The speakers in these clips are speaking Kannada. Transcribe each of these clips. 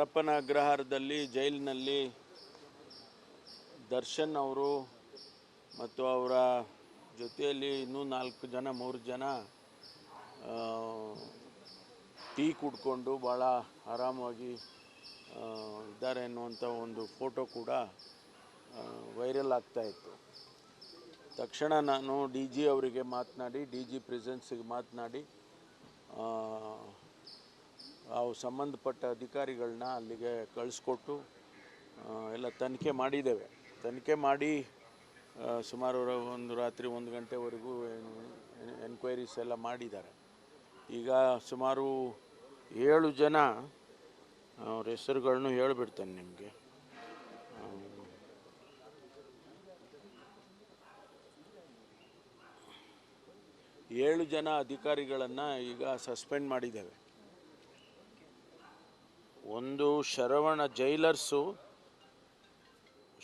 ಪರಪ್ಪನ ಅಗ್ರಹಾರದಲ್ಲಿ ಜೈಲಿನಲ್ಲಿ ದರ್ಶನ್ ಅವರು ಮತ್ತು ಅವರ ಜೊತೆಯಲ್ಲಿ ಇನ್ನೂ ನಾಲ್ಕು ಜನ, ಮೂರು ಜನ ಟೀ ಕುಡ್ಕೊಂಡು ಭಾಳ ಆರಾಮವಾಗಿ ಇದ್ದಾರೆ ಅನ್ನುವಂಥ ಒಂದು ಫೋಟೋ ಕೂಡ ವೈರಲ್ ಆಗ್ತಾ ಇತ್ತು. ತಕ್ಷಣ ನಾನು ಡಿ ಜಿ ಅವರಿಗೆ ಮಾತನಾಡಿ, ಡಿ ಜಿ ಪ್ರೆಸೆನ್ಸಿಗೆ ಮಾತನಾಡಿ ಅವು ಸಂಬಂಧಪಟ್ಟ ಅಧಿಕಾರಿಗಳನ್ನ ಅಲ್ಲಿಗೆ ಕಳಿಸ್ಕೊಟ್ಟು ಎಲ್ಲ ತನಿಖೆ ಮಾಡಿದ್ದೇವೆ. ತನಿಖೆ ಮಾಡಿ ಸುಮಾರು ಒಂದು ರಾತ್ರಿ ಒಂದು ಗಂಟೆವರೆಗೂ ಎನ್ಕ್ವೈರೀಸ್ ಎಲ್ಲ ಮಾಡಿದ್ದಾರೆ. ಈಗ ಸುಮಾರು ಏಳು ಜನ ಅವ್ರ ಹೆಸರುಗಳನ್ನು ಹೇಳಿಬಿಡ್ತೇನೆ ನಿಮಗೆ. ಏಳು ಜನ ಅಧಿಕಾರಿಗಳನ್ನು ಈಗ ಸಸ್ಪೆಂಡ್ ಮಾಡಿದ್ದೇವೆ. ಒಂದು Saravana jailers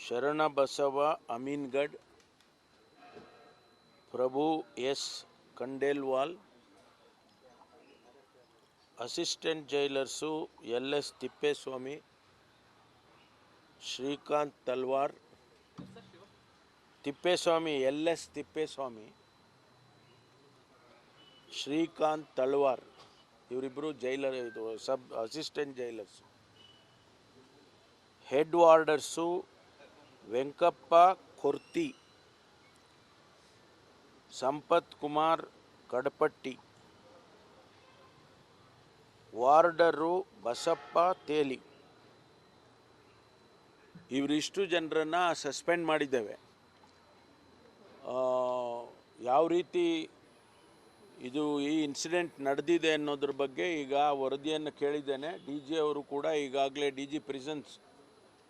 Sharana Basava Amingad Prabhu S Khandelwal assistant jailers L S Tippeswamy, Srikanth Talwar, Tippeswamy L S Tippeswamy, Srikanth Talwar ಇವರಿಬ್ಬರು ಜೈಲರ್ ಇದು sub assistant jailers. Head warders Venkappa Korti, Sampath Kumar Kadapatti, warder Basappa Teli. ಇವರಿಷ್ಟು ಜನರನ್ನು ಸಸ್ಪೆಂಡ್ ಮಾಡಿದ್ದೇವೆ. ಯಾವ ರೀತಿ ಇದು ಈ ಇನ್ಸಿಡೆಂಟ್ ನಡೆದಿದೆ ಅನ್ನೋದ್ರ ಬಗ್ಗೆ ಈಗ ವರದಿಯನ್ನು ಕೇಳಿದ್ದೇನೆ. ಡಿ ಜಿ ಅವರು ಕೂಡ ಈಗಾಗಲೇ ಡಿ ಜಿ ಪ್ರಿಸನ್ಸ್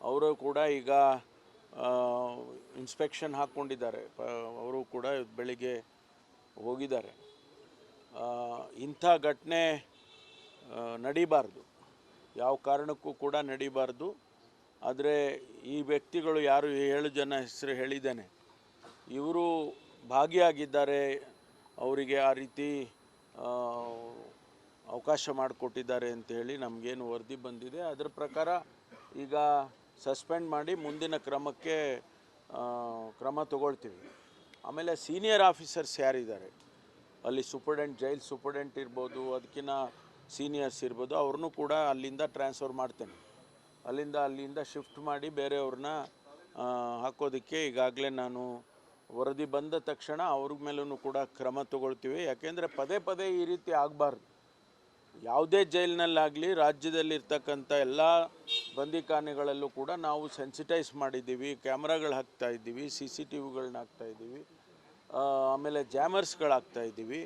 ಅವರು ಕೂಡ ಈಗ ಇನ್ಸ್ಪೆಕ್ಷನ್ ಹಾಕ್ಕೊಂಡಿದ್ದಾರೆ ಅವರು ಕೂಡ ಬೆಳಿಗ್ಗೆ ಹೋಗಿದ್ದಾರೆ. ಇಂಥ ಘಟನೆ ನಡೀಬಾರ್ದು. ಯಾವ ಕಾರಣಕ್ಕೂ ಕೂಡ ನಡೀಬಾರ್ದು. ಆದರೆ ಈ ವ್ಯಕ್ತಿಗಳು ಯಾರು ಏಳು ಜನ ಹೆಸರು ಹೇಳಿದ್ದೇನೆ. ಇವರು ಭಾಗಿಯಾಗಿದ್ದಾರೆ. ಅವರಿಗೆ ಆ ರೀತಿ ಅವಕಾಶ ಮಾಡಿಕೊಟ್ಟಿದ್ದಾರೆ ಅಂತ ಹೇಳಿ ನಮಗೇನು ವರದಿ ಬಂದಿದೆ. ಅದರ ಪ್ರಕಾರ ಈಗ ಸಸ್ಪೆಂಡ್ ಮಾಡಿ ಮುಂದಿನ ಕ್ರಮಕ್ಕೆ ಕ್ರಮ ತಗೊಳ್ತೀವಿ. ಆಮೇಲೆ ಸೀನಿಯರ್ ಆಫೀಸರ್ಸ್ ಯಾರಿದ್ದಾರೆ? ಅಲ್ಲಿ ಸೂಪರ್ಡೆಂಟ್, ಜೈಲ್ ಸೂಪರ್ಡೆಂಟ್ ಇರ್ಬೋದು ಅದಕ್ಕಿಂತ ಸೀನಿಯರ್ಸ್ ಇರ್ಬೋದು, ಅವ್ರನ್ನೂ ಕೂಡ ಅಲ್ಲಿಂದ ಟ್ರಾನ್ಸ್ಫರ್ ಮಾಡ್ತೇನೆ. ಅಲ್ಲಿಂದ ಅಲ್ಲಿಂದ ಶಿಫ್ಟ್ ಮಾಡಿ ಬೇರೆಯವ್ರನ್ನ ಹಾಕೋದಕ್ಕೆ ಈಗಾಗಲೇ ನಾನು ವರದಿ ಬಂದ ತಕ್ಷಣ ಅವ್ರ ಮೇಲೂ ಕೂಡ ಕ್ರಮ ತಗೊಳ್ತೀವಿ. ಯಾಕೆಂದರೆ ಪದೇ ಪದೇ ಈ ರೀತಿ ಆಗಬಾರ್ದು. ಯಾವುದೇ ಜೈಲಿನಲ್ಲಾಗಲಿ, ರಾಜ್ಯದಲ್ಲಿರ್ತಕ್ಕಂಥ ಎಲ್ಲ ಬಂದಿಖಾನೆಗಳಲ್ಲೂ ಕೂಡ ನಾವು ಸೆನ್ಸಿಟೈಸ್ ಮಾಡಿದ್ದೀವಿ ಕ್ಯಾಮ್ರಾಗಳು ಹಾಕ್ತಾ ಇದ್ದೀವಿ ಸಿ ಸಿ ಟಿ ವಿಗಳನ್ನ ಹಾಕ್ತಾ ಇದ್ದೀವಿ ಆಮೇಲೆ ಜಾಮರ್ಸ್ಗಳು ಹಾಕ್ತಾ ಇದ್ದೀವಿ.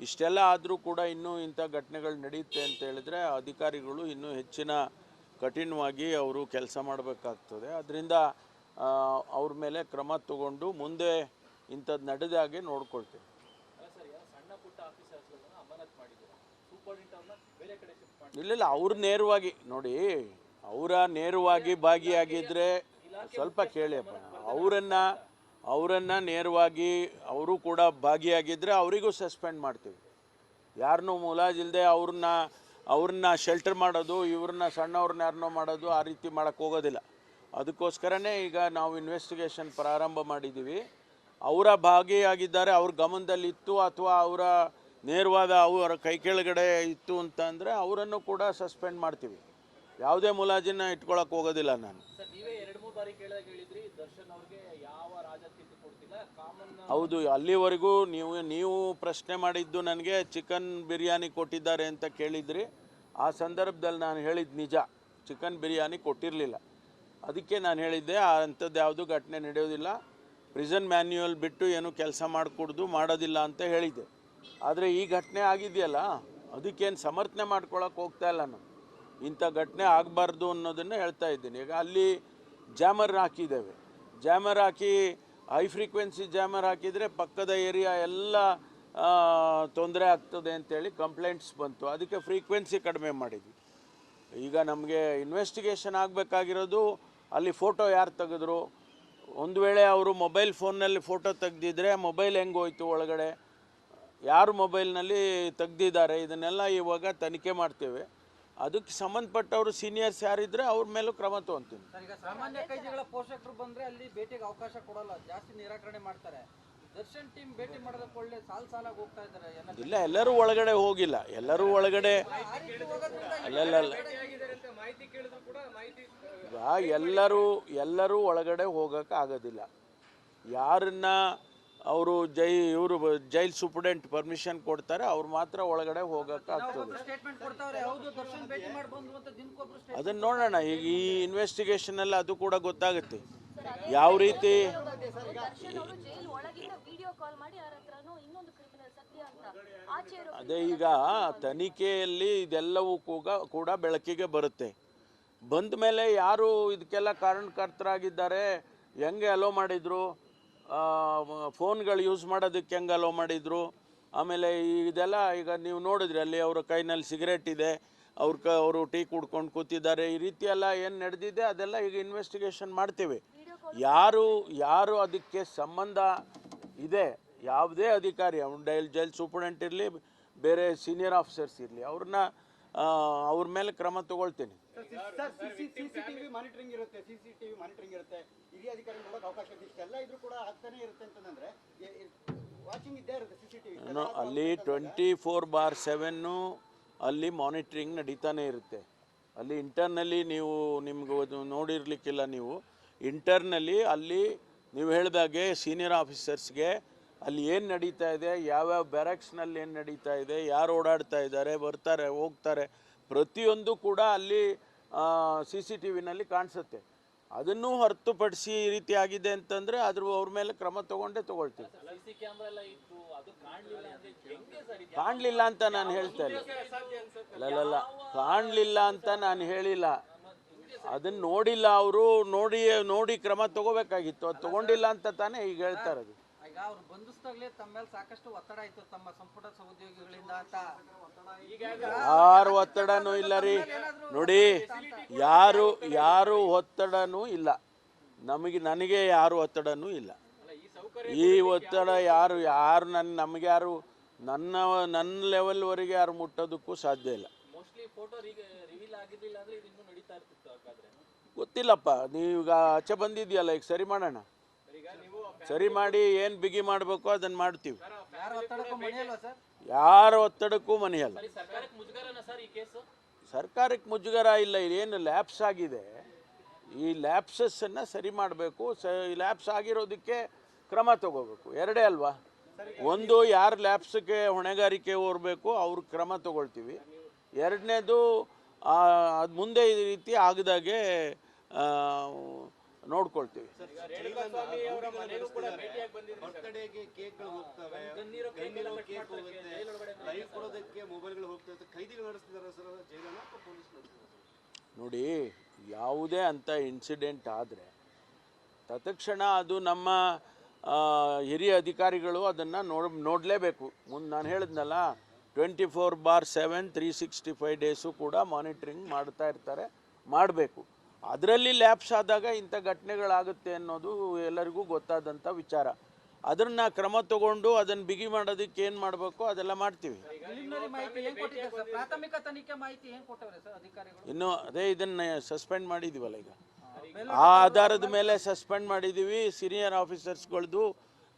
ಇಷ್ಟೆಲ್ಲ ಆದರೂ ಕೂಡ ಇನ್ನೂ ಇಂಥ ಘಟನೆಗಳು ನಡೆಯುತ್ತೆ ಅಂತ ಹೇಳಿದ್ರೆ ಅಧಿಕಾರಿಗಳು ಇನ್ನೂ ಹೆಚ್ಚಿನ ಕಠಿಣವಾಗಿ ಅವರು ಕೆಲಸ ಮಾಡಬೇಕಾಗ್ತದೆ. ಅದರಿಂದ ಅವ್ರ ಮೇಲೆ ಕ್ರಮ ತಗೊಂಡು ಮುಂದೆ ಇಂಥದ್ದು ನಡೆದ ಹಾಗೆ ನೋಡ್ಕೊಳ್ತೇವೆ. ಇಲ್ಲ ಇಲ್ಲ ಅವ್ರು ನೇರವಾಗಿ ನೋಡಿ ಅವರ ನೇರವಾಗಿ ಭಾಗಿಯಾಗಿದ್ದರೆ ಸ್ವಲ್ಪ ಕೇಳಿಯಪ್ಪ ಅವರನ್ನು ಅವರನ್ನು ನೇರವಾಗಿ ಅವರು ಕೂಡ ಭಾಗಿಯಾಗಿದ್ದರೆ ಅವರಿಗೂ ಸಸ್ಪೆಂಡ್ ಮಾಡ್ತೀವಿ. ಯಾರನ್ನೂ ಮುಲಾಜಿಲ್ಲದೆ ಅವ್ರನ್ನ ಅವ್ರನ್ನ ಶೆಲ್ಟರ್ ಮಾಡೋದು, ಇವ್ರನ್ನ ಸಣ್ಣವ್ರನ್ನ ಯಾರನ್ನೋ ಮಾಡೋದು ಆ ರೀತಿ ಮಾಡೋಕ್ಕೆ ಹೋಗೋದಿಲ್ಲ. ಅದಕ್ಕೋಸ್ಕರನೇ ಈಗ ನಾವು ಇನ್ವೆಸ್ಟಿಗೇಷನ್ ಪ್ರಾರಂಭ ಮಾಡಿದ್ದೀವಿ ಅವರ ಭಾಗಿಯಾಗಿದ್ದಾರೆ, ಅವ್ರ ಗಮನದಲ್ಲಿತ್ತು ಅಥವಾ ಅವರ ನೇರವಾದ ಅವರ ಕೈ ಕೆಳಗಡೆ ಇತ್ತು ಅಂತಂದರೆ ಅವರನ್ನು ಕೂಡ ಸಸ್ಪೆಂಡ್ ಮಾಡ್ತೀವಿ. ಯಾವುದೇ ಮುಲಾಜಿನ ಇಟ್ಕೊಳಕ್ಕೆ ಹೋಗೋದಿಲ್ಲ ನಾನು. ಹೌದು ಅಲ್ಲಿವರೆಗೂ ನೀವು ನೀವು ಪ್ರಶ್ನೆ ಮಾಡಿದ್ದು ನನಗೆ ಚಿಕನ್ ಬಿರಿಯಾನಿ ಕೊಟ್ಟಿದ್ದಾರೆ ಅಂತ ಕೇಳಿದ್ರಿ. ಆ ಸಂದರ್ಭದಲ್ಲಿ ನಾನು ಹೇಳಿದ್ದು ನಿಜ ಚಿಕನ್ ಬಿರಿಯಾನಿ ಕೊಟ್ಟಿರಲಿಲ್ಲ. ಅದಕ್ಕೆ ನಾನು ಹೇಳಿದ್ದೆ ಆ ಅಂಥದ್ದು ಯಾವುದು ಘಟನೆ ನಡೆಯೋದಿಲ್ಲ. ಪ್ರಿಸನ್ ಮ್ಯಾನ್ಯುಯಲ್ ಬಿಟ್ಟು ಏನು ಕೆಲಸ ಮಾಡಿಕೊಡ್ದು ಮಾಡೋದಿಲ್ಲ ಅಂತ ಹೇಳಿದ್ದೆ. ಆದರೆ ಈ ಘಟನೆ ಆಗಿದೆಯಲ್ಲ ಅದಕ್ಕೇನು ಸಮರ್ಥನೆ ಮಾಡ್ಕೊಳಕ್ಕೆ ಹೋಗ್ತಾ ಇಲ್ಲ ನಾನು. ಇಂಥ ಘಟನೆ ಆಗಬಾರ್ದು ಅನ್ನೋದನ್ನು ಹೇಳ್ತಾ ಇದ್ದೀನಿ. ಈಗ ಅಲ್ಲಿ ಜಾಮರ್ ಹಾಕಿದ್ದೇವೆ. ಜಾಮರ್ ಹಾಕಿ ಹೈ ಫ್ರೀಕ್ವೆನ್ಸಿ ಜಾಮರ್ ಹಾಕಿದರೆ ಪಕ್ಕದ ಏರಿಯಾ ಎಲ್ಲ ತೊಂದರೆ ಆಗ್ತದೆ ಅಂತೇಳಿ ಕಂಪ್ಲೇಂಟ್ಸ್ ಬಂತು. ಅದಕ್ಕೆ ಫ್ರೀಕ್ವೆನ್ಸಿ ಕಡಿಮೆ ಮಾಡಿದ್ವಿ. ಈಗ ನಮಗೆ ಇನ್ವೆಸ್ಟಿಗೇಷನ್ ಆಗಬೇಕಾಗಿರೋದು ಅಲ್ಲಿ ಫೋಟೋ ಯಾರು ತೆಗೆದ್ರು? ಒಂದು ವೇಳೆ ಅವರು ಮೊಬೈಲ್ ಫೋನ್ನಲ್ಲಿ ಫೋಟೋ ತೆಗೆದಿದ್ರೆ ಮೊಬೈಲ್ ಹೆಂಗೆ ಹೋಯ್ತು ಒಳಗಡೆ? ಯಾರು ಮೊಬೈಲ್ನಲ್ಲಿ ತೆಗ್ದಿದ್ದಾರೆ? ಇದನ್ನೆಲ್ಲ ಇವಾಗ ತನಿಖೆ ಮಾಡ್ತೇವೆ. ಅದಕ್ಕೆ ಸಂಬಂಧಪಟ್ಟವರು ಸೀನಿಯರ್ಸ್ ಯಾರಿದ್ರೆ ಅವ್ರ ಮೇಲೂ ಕ್ರಮ ತಗೊಂತೀನಿ. ಸಾಮಾನ್ಯ ಕೈದಿಗಳ ಪೋಷಕರು ಬಂದ್ರೆ ಅಲ್ಲಿ ಭೇಟಿಗೆ ಅವಕಾಶ ಕೊಡಲ್ಲ ಜಾಸ್ತಿ ನಿರಾಕರಣೆ ಮಾಡ್ತಾರೆ. ದರ್ಶನ್ ಟೀಮ್ ಭೇಟಿ ಮಾಡೋದಕ್ಕೆ ಒಳ್ಳೆ ಸಾಲ್ ಸಾಲಾಗಿ ಹೋಗ್ತಾ ಇದ್ದಾರೆ ಇಲ್ಲ ಎಲ್ಲರೂ ಒಳಗಡೆ ಹೋಗಿಲ್ಲ. ಎಲ್ಲರೂ ಒಳಗಡೆ ಅಲ್ಲಲ್ಲ. ಈಗ ಎಲ್ಲರೂ ಎಲ್ಲರೂ ಒಳಗಡೆ ಹೋಗಕ್ಕೆ ಆಗೋದಿಲ್ಲ. ಯಾರನ್ನ ಅವರು ಜೈ ಇವರು ಜೈಲ್ ಸೂಪ್ರೆಂಟ್ ಪರ್ಮಿಷನ್ ಕೊಡ್ತಾರೆ ಅವ್ರು ಮಾತ್ರ ಒಳಗಡೆ ಹೋಗಕ್ಕೆ ಆಗ್ತದೆ. ಸ್ಟೇಟ್ಮೆಂಟ್ ಕೊಡ್ತಾವ್ರೆ ಹೌದು ದರ್ಶನ್ ಭೇಟಿ ಮಾಡಿ ಬಂದ್ರು ಅಂತ ದಿನಕ್ಕೊಬ್ರು ಸ್ಟೇಟ್ ಅದನ್ನ ನೋಡೋಣ ಈಗ ಈ ಇನ್ವೆಸ್ಟಿಗೇಷನ್ ಅಲ್ಲಿ ಅದು ಕೂಡ ಗೊತ್ತಾಗುತ್ತೆ. ಯಾವ ರೀತಿ ದರ್ಶನ್ ಅವರು ಜೈಲ್ ಒಳಗಿಂದ ವಿಡಿಯೋ ಕಾಲ್ ಮಾಡಿ ಯಾರ ಇನ್ನೊಂದು ಕ್ರಿಮಿನಲ್ ಸತ್ಯ ಅಂತ ಅದೇ ಈಗ ತನಿಖೆಯಲ್ಲಿ ಇದೆಲ್ಲವೂ ಕೂಡ ಕೂಡ ಬೆಳಕಿಗೆ ಬರುತ್ತೆ. ಬಂದ ಮೇಲೆ ಯಾರು ಇದಕ್ಕೆಲ್ಲ ಕಾರಣಕರ್ತರಾಗಿದ್ದಾರೆ ಹೆಂಗೆ ಅಲೋ ಮಾಡಿದ್ರು? ಫೋನ್ಗಳು ಯೂಸ್ ಮಾಡೋದಕ್ಕೆ ಹೆಂಗೆ ಅಲೋ ಮಾಡಿದರು? ಆಮೇಲೆ ಇದೆಲ್ಲ ಈಗ ನೀವು ನೋಡಿದ್ರಿ, ಅಲ್ಲಿ ಅವರ ಕೈನಲ್ಲಿ ಸಿಗರೇಟ್ ಇದೆ, ಅವ್ರ ಕ, ಅವರು ಟೀ ಕುಡ್ಕೊಂಡು ಕೂತಿದ್ದಾರೆ, ಈ ರೀತಿ ಎಲ್ಲ ಏನು ನಡೆದಿದೆ ಅದೆಲ್ಲ ಈಗ ಇನ್ವೆಸ್ಟಿಗೇಷನ್ ಮಾಡ್ತೀವಿ. ಯಾರು ಯಾರು ಅದಕ್ಕೆ ಸಂಬಂಧ ಇದೆ? ಯಾವುದೇ ಅಧಿಕಾರಿ, ಅವ್ನು ಡೈಲ್, ಜೈಲ್ ಸೂಪರ್ಡೆಂಟ್ ಇರಲಿ, ಬೇರೆ ಸೀನಿಯರ್ ಆಫೀಸರ್ಸ್ ಇರಲಿ, ಅವ್ರನ್ನ ಅವ್ರ ಮೇಲೆ ಕ್ರಮ ತಗೊಳ್ತೀನಿ. ಸರ್ ಸಿಸಿಟಿವಿ ಮಾನಿಟರಿಂಗ್ ಇರುತ್ತೆ ಸಿಸಿಟಿವಿ ಮಾನಿಟರಿಂಗ್ ಇರುತ್ತೆ. ಹಿರಿಯ ಅಧಿಕಾರಿ ನೋಡೋಕೆ ಅವಕಾಶ ಇಷ್ಟೆಲ್ಲ ಇದ್ರೂ ಕೂಡ ಆಗ್ತಾನೆ ಇರುತ್ತೆ ಅಂತಂದ್ರೆ ವಾಚಿಂಗ್ ಇದ್ದೇ ಇರುತ್ತೆ ಸಿಸಿಟಿವಿ ಅಲ್ಲಿ ಟ್ವೆಂಟಿ ಫೋರ್ ಬಾರ್ ಸೆವೆನ್ನು ಅಲ್ಲಿ ಮಾನಿಟ್ರಿಂಗ್ ನಡೀತಾನೆ ಇರುತ್ತೆ. ಅಲ್ಲಿ ಇಂಟರ್ನಲ್ಲಿ ನೀವು ನಿಮ್ಗೆ ನೋಡಿರ್ಲಿಕ್ಕಿಲ್ಲ ನೀವು. ಇಂಟರ್ನಲ್ಲಿ ಅಲ್ಲಿ ನೀವು ಹೇಳಿದಾಗೆ ಸೀನಿಯರ್ ಆಫೀಸರ್ಸ್ಗೆ ಅಲ್ಲಿ ಏನು ನಡೀತಾ ಇದೆ? ಯಾವ್ಯಾವ ಬ್ಯಾರಕ್ಸ್ನಲ್ಲಿ ಏನು ನಡೀತಾ ಇದೆ? ಯಾರು ಓಡಾಡ್ತಾ ಇದ್ದಾರೆ? ಬರ್ತಾರೆ, ಹೋಗ್ತಾರೆ. ಪ್ರತಿಯೊಂದು ಕೂಡ ಅಲ್ಲಿ ಸಿ ಸಿ ಟಿ ವಿನಲ್ಲಿ ಕಾಣಿಸುತ್ತೆ. ಅದನ್ನು ಹೊರತುಪಡಿಸಿ ಈ ರೀತಿ ಆಗಿದೆ ಅಂತಂದರೆ ಅದ್ರ ಅವ್ರ ಮೇಲೆ ಕ್ರಮ ತಗೊಂಡೇ ತಗೊಳ್ತೀವಿ. ಅದು ಕಾಣ್ಲಿಲ್ಲ ಅಂತ ನಾನು ಹೇಳ್ತೇನೆ ಇಲ್ಲ. ಅಲ್ಲಲ್ಲ ಕಾಣಲಿಲ್ಲ ಅಂತ ನಾನು ಹೇಳಿಲ್ಲ. ಅದನ್ನ ನೋಡಿಲ್ಲ ಅವರು ನೋಡಿ ನೋಡಿ ಕ್ರಮ ತಗೋಬೇಕಾಗಿತ್ತು. ಅದು ತಗೊಂಡಿಲ್ಲ ಅಂತ ತಾನೇ ಈಗ ಹೇಳ್ತಾ ಇರೋದು. ಈಗ ಅವ್ರು ಬಂಧಿಸ್ದಾಗ್ಲೇ ತಮ್ಮ ಮೇಲೆ ಸಾಕಷ್ಟು ಒತ್ತಡ ಆಯ್ತು ತಮ್ಮ ಸಂಪುಟ ಸಹೋದ್ಯೋಗಿಗಳಿಂದ ಅಂತ. ಯಾರು ಒತ್ತಡನೂ ಇಲ್ಲ ರೀ. ನೋಡಿ ಯಾರು ಯಾರು ಒತ್ತಡನೂ ಇಲ್ಲ. ನಮಗೆ ನನಗೆ ಯಾರು ಒತ್ತಡನೂ ಇಲ್ಲ. ಈ ಒತ್ತಡ ಯಾರು ಯಾರು ನನ್ನ ನಮಗೆ ಯಾರು ನನ್ನ ನನ್ನ ಲೆವೆಲ್ವರೆಗೆ ಯಾರು ಮುಟ್ಟೋದಕ್ಕೂ ಸಾಧ್ಯ ಇಲ್ಲ. ಮೋಸ್ಟ್ಲಿ ಫೋಟೋ ರಿವೀಲ್ ಆಗಿರ್ಲಿಲ್ಲ ಅಂದ್ರೆ ಇದು ಇನ್ನೂ ನಡೀತಾ ಇರ್ತಿತ್ತು ಹಾಗಾದ್ರೆ. ಗೊತ್ತಿಲ್ಲಪ್ಪ ನೀವೀಗ ಆಚೆ ಬಂದಿದ್ಯಲ್ಲ ಈಗ ಸರಿ ಮಾಡೋಣ. ಸರಿ ಮಾಡಿ ಏನು ಬಿಗಿ ಮಾಡಬೇಕು ಅದನ್ನು ಮಾಡ್ತೀವಿ. ಯಾರು ಒತ್ತಡಕ್ಕೂ ಮಣಿಯಲ್ವಾ ಸರ್? ಯಾರ ಒತ್ತಡಕ್ಕೂ ಮನೆಯಲ್ಲ. ಸರಿ ಸರ್ಕಾರಕ್ಕೆ ಮುಜುಗರನ ಸರ್ ಈ ಕೇಸು? ಸರ್ಕಾರಕ್ಕೆ ಮುಜುಗರ ಇಲ್ಲ ಏನು ಲ್ಯಾಪ್ಸ್ ಆಗಿದೆ. ಈ ಲ್ಯಾಪ್ಸಸ್ಸನ್ನು ಸರಿ ಮಾಡಬೇಕು ಸ ಲ್ಯಾಪ್ಸ್ ಆಗಿರೋದಕ್ಕೆ ಕ್ರಮ ತಗೋಬೇಕು. ಎರಡೇ ಅಲ್ವಾ? ಒಂದು ಯಾರು ಲ್ಯಾಪ್ಸ್ಗೆ ಹೊಣೆಗಾರಿಕೆ ಓರ್ಬೇಕು ಅವ್ರ ಕ್ರಮ ತಗೊಳ್ತೀವಿ. ಎರಡನೇದು ಅದು ಮುಂದೆ ಈ ರೀತಿ ಆಗದಾಗೆ ನೋಡ್ಕೊಳ್ತೀವಿ. ನೋಡಿ ಯಾವುದೇ ಅಂತ ಇನ್ಸಿಡೆಂಟ್ ಆದರೆ ತತ್ಕ್ಷಣ ಅದು ನಮ್ಮ ಹಿರಿಯ ಅಧಿಕಾರಿಗಳು ಅದನ್ನು ನೋಡ್ ನೋಡಲೇಬೇಕು. ಮುಂದೆ ನಾನು ಹೇಳಿದ್ನಲ್ಲ twenty four by seven three sixty five days ಕೂಡ ಮಾನಿಟ್ರಿಂಗ್ ಮಾಡ್ತಾ ಇರ್ತಾರೆ ಮಾಡಬೇಕು. ಅದರಲ್ಲಿ ಲ್ಯಾಪ್ಸ್ ಆದಾಗ ಇಂಥ ಘಟನೆಗಳಾಗುತ್ತೆ ಅನ್ನೋದು ಎಲ್ಲರಿಗೂ ಗೊತ್ತಾದಂಥ ವಿಚಾರ. ಅದನ್ನ ಕ್ರಮ ತಗೊಂಡು ಅದನ್ನ ಬಿಗಿ ಮಾಡೋದಕ್ಕೆ ಏನು ಮಾಡಬೇಕು ಅದೆಲ್ಲ ಮಾಡ್ತೀವಿ. ಇನ್ನು ಅದೇ ಇದನ್ನ ಸಸ್ಪೆಂಡ್ ಮಾಡಿದೀವಲ್ಲ ಈಗ. ಆ ಆಧಾರದ ಮೇಲೆ ಸಸ್ಪೆಂಡ್ ಮಾಡಿದ್ದೀವಿ ಸೀನಿಯರ್ ಆಫೀಸರ್ಸ್ಗಳದ್ದು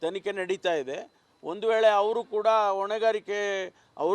ತನಿಖೆ ನಡೀತಾ ಇದೆ. ಒಂದು ವೇಳೆ ಅವರು ಕೂಡ ಹೊಣೆಗಾರಿಕೆ ಅವ್ರದ್ದು